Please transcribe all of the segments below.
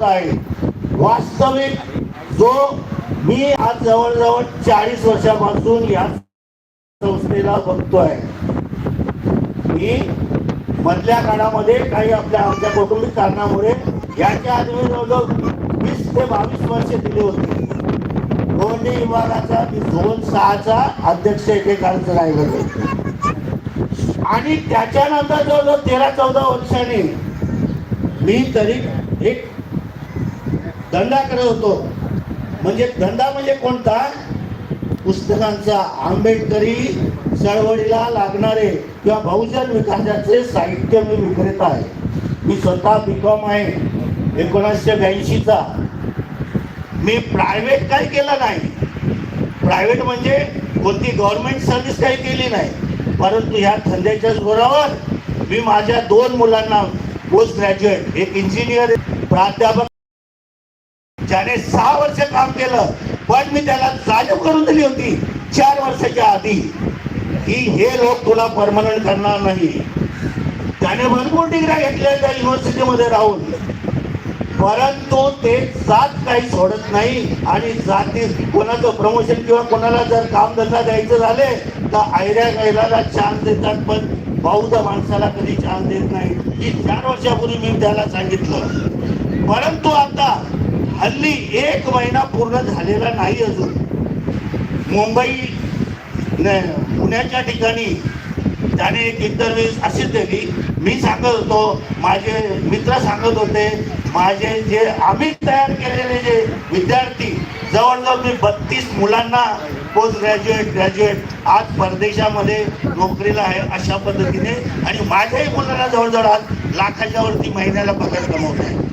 होत आहे. वास्तविक जो मी आज जवळजवळ चाळीस वर्षापासून या संस्थेला बघतोय. मी मधल्या काळामध्ये काही आपल्या आमच्या कौटुंबिक कारणामुळे याच्या आधी मी जवळजवळ वीस ते बावीस वर्ष दिली होती. दोन्ही विभागाचा मी झोन सहाचा अध्यक्ष एकेकाळचं राहिलेलो आहे. आणि त्याच्यानंतर जवळजवळ तेरा चौदा वर्षांनी मी तरी एक धंदा करत होतो. म्हणजे धंदा म्हणजे कोणता? पुस्तकांचा आंबेडकरी चळवळीला लागणारे किंवा बहुजन विकासाचे साहित्य मी विक्रेता आहे. मी स्वतः बीकॉम आहे. एकोणीसशे ब्याऐंशीचा. मी प्रायव्हेट काही केलं नाही. प्रायव्हेट म्हणजे कोणती गव्हर्नमेंट सर्व्हिस काही केली नाही. परंतु ह्या धंद्याच्या जोरावर मी माझ्या दोन मुलांना पोस्ट ग्रॅज्युएट एक इंजिनियर प्राध्यापक ज्याने सहा वर्ष काम केलं पण मी त्याला जाणीव करून दिली होती चार वर्षाच्या आधी की हे लोक तुला परमनंट करणार नाही. त्याने भरपूर डिग्र्या घेतल्या त्या युनिव्हर्सिटीमध्ये राहून. परंतु ते जात काही सोडत नाही आणि जाती कोणाचं प्रमोशन किंवा कोणाला जर कामधंदा द्यायचं झाले तर आयऱ्या गैराला चान्स देतात पण बौद्ध माणसाला कधी चान्स देत नाही. ही चार वर्षापूर्वी मी त्याला सांगितलं. परंतु आता हल्ली एक महिना पूर्ण झालेला नाही अजून. मुंबई न- पुण्याच्या ठिकाणी त्याने एक इंटरव्ह्यू अशीच दिली मी सांगत होतो माझे मित्र सांगत होते माझे जे आम्ही तयार केलेले जे विद्यार्थी जवळजवळ मी बत्तीस मुलांना पोस्ट ग्रॅज्युएट ग्रॅज्युएट आज परदेशामध्ये नोकरीला आहे अशा पद्धतीने. आणि माझ्याही मुलांना जवळजवळ आज लाखाच्या वरती महिन्याला पगार कमवत आहे.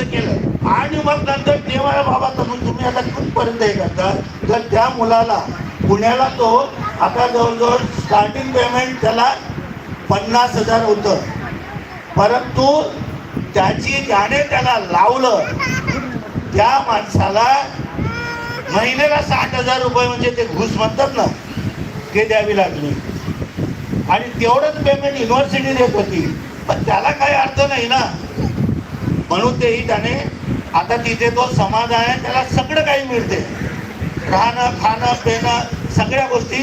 असं केलं. आणि मग नंतर ते बाबा म्हणून तुम्ही आता कुठपर्यंत हे करता? तर त्या मुलाला पुण्याला तो आता जवळजवळ स्टार्टिंग पेमेंट त्याला पन्नास हजार होतं. परंतु त्याची गाणे त्याला लावलं त्या माणसाला महिन्याला साठ हजार रुपये म्हणजे ते घुस म्हणतात ना ते द्यावी लागली. आणि तेवढंच पेमेंट युनिव्हर्सिटी देत होती. पण त्याला काही अर्थ नाही ना. म्हणून तेही त्याने आता तिथे तो समाज आहे त्याला सगळं काही मिळते. राहणं खाणं पिणं सगळ्या गोष्टी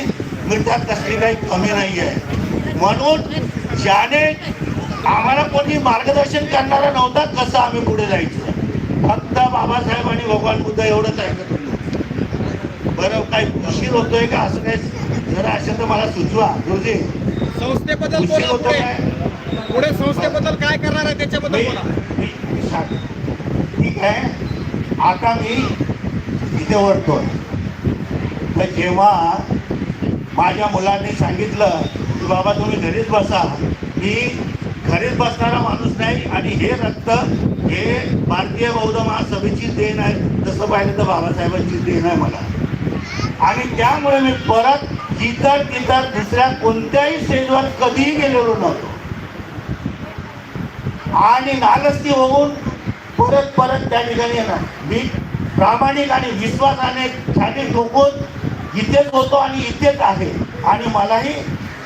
मिळतात कसली काही कमी नाही आहे म्हणून ज्याने आम्हाला कोणी मार्गदर्शन करणारा नव्हता कसं आम्ही पुढे जायचं. फक्त बाबासाहेब आणि भगवान बुद्ध एवढंच ऐकत होतो बरं काही उशीर होतोय का? असं काही जरा असेल तर मला सुचवा. गुरुजी संस्थेबद्दल पुढे. संस्थेबद्दल काय करणार आहे त्याच्याबद्दल ठीक आहे? आता मी इथे वरतोय. तर जेव्हा माझ्या मुलांनी सांगितलं की बाबा तुम्ही घरीच बसा. मी घरीच बसणारा माणूस नाही आणि हे रक्त हे भारतीय बौद्ध महासभेची देण आहे. तसं पाहिलं तर बाबासाहेबांची देण आहे मला. आणि त्यामुळे मी परत इतर तिथं दुसऱ्या कोणत्याही स्टेजवर कधीही गेलेलो नव्हतो. आणि नालस्ती होऊन परत परत त्या ठिकाणी येणार. मी प्रामाणिक आणि विश्वासाने छाती ठोकून इथेच होतो आणि इथेच आहे. आणि मलाही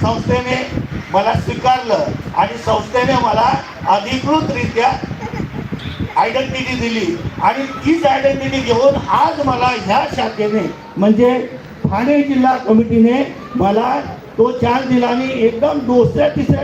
संस्थेने मला स्वीकारलं आणि संस्थेने मला अधिकृतरित्या आयडेंटिटी दिली. आणि तीच आयडेंटिटी घेऊन आज मला ह्या शाखेने म्हणजे ठाणे जिल्हा कमिटीने मला तो चान्स दिला आणि एकदम दुसऱ्या तिसऱ्या